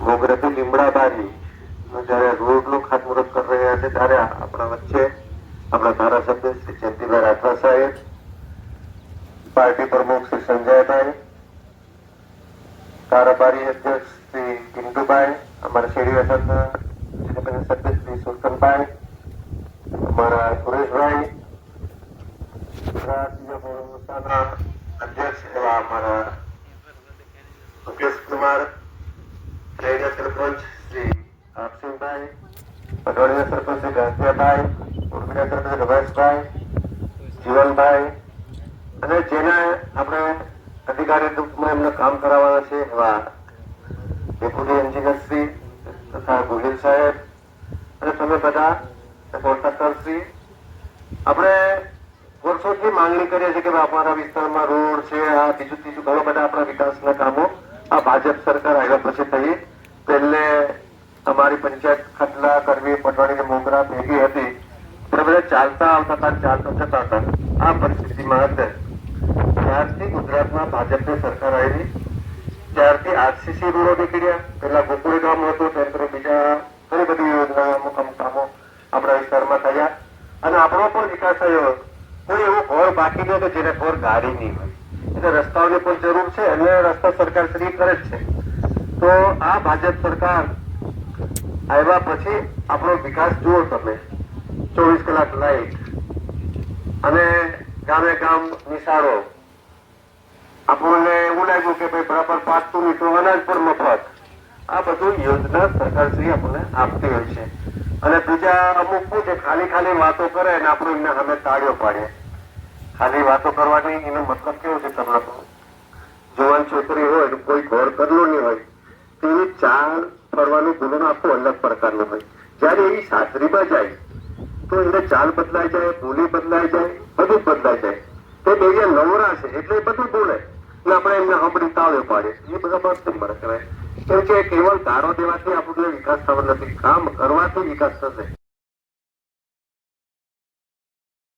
મોગરાથી લીમડા બારી જયારે રોડનું ખાતમુહૂર્ત કરી રહ્યા છે, ત્યારે આપણા વચ્ચે આપણા ધારાસભ્ય શ્રી જયંતિભાઈ રાઠવા સાહેબ, પાર્ટી પ્રમુખ શ્રી સંજયભાઈ, કારોબારી અધ્યક્ષ શ્રી કિન્ટુભાઈ અમારા શેરી વસાહતના ધારાસભ્ય શ્રી સુરતનભાઈ અમારા સુરેશભાઈ ગુજરાત અધ્યક્ષ એવા અમારા મુકેશ કુમાર અને જેને આપણે અધિકારી રૂપમાં એમને કામ કરાવવાના છે એવા ડેપ્યુટી એન્જિનિયર તથા ગોહિલ સાહેબ અને તમે બધા કોન્ટ્રાક્ટર શ્રી, આપણે વર્ષોથી માંગણી કરીએ છીએ કે અમારા વિસ્તારમાં રોડ છે, આ બીજું ત્રીજું ઘણા બધા આપણા વિકાસના કામો આ ભાજપ સરકાર આવ્યા પછી થઈ. પહેલે અમારી પંચાયત ખંડલા, કરવી પટવાડી ને મોગરા ભેગી હતી. ત્યારે બધા ચાલતા આવતા હતા, ચાલતા જતા હતા. આ પરિસ્થિતિમાં હતા ત્યારથી ગુજરાતમાં ભાજપની સરકાર આવી ત્યારથી આરસીસી રોડો નીકળ્યા પેલા ગોકુળ ગામ હતું, ત્યારે બીજા ઘણી બધી યોજના અમુક અમુક કામો આપણા વિસ્તારમાં થયા. અને આપણો પણ વિકાસ થયો. કોઈ એવું ઘર બાકી ગયો કે જેને ઘર ગાડી નહીં હોય. એટલે રસ્તાઓની પણ જરૂર છે અને રસ્તા સરકાર શ્રી કરે જ છે. તો આ ભાજપ સરકાર આવ્યા પછી આપણો વિકાસ જુઓ તમે. ચોવીસ કલાક લાઈટ અને ગામે ગામ નિશાળો. આપણને એવું લાગ્યું કે ભાઈ બરાબર પાકતું મીઠું અનાજ પણ મફત. આ બધું યોજના સરકારશ્રી આપણને આપતી હોય છે. અને બીજા અમુક શું છે ખાલી ખાલી વાતો કરે અને આપણે એમને સામે તાળીઓ પાડીએ. ખાલી વાતો કરવાની એનો મતલબ કેવો છે તમને? જુવાન છોકરી હોય કોઈ ઘર કરલું નહીં હોય. ચાલ ફરવાનું બોલવાનું આખું અલગ પ્રકારનું હોય. જ્યારે એવી સાસરીમાં જાય, તો એને ચાલ બદલાઈ જાય, બોલી બદલાઈ જાય, બધું બદલાય જાય. તે બે નવરા છે, એટલે બધું બોલે. એટલે આપણે એમને સાંભળી તાળ્યો પાડે એ બધા બસ નંબર કહેવાય કેમ કે કેવળ ગારો દેવાથી આપણને વિકાસ થવો નથી, કામ કરવાથી વિકાસ થશે.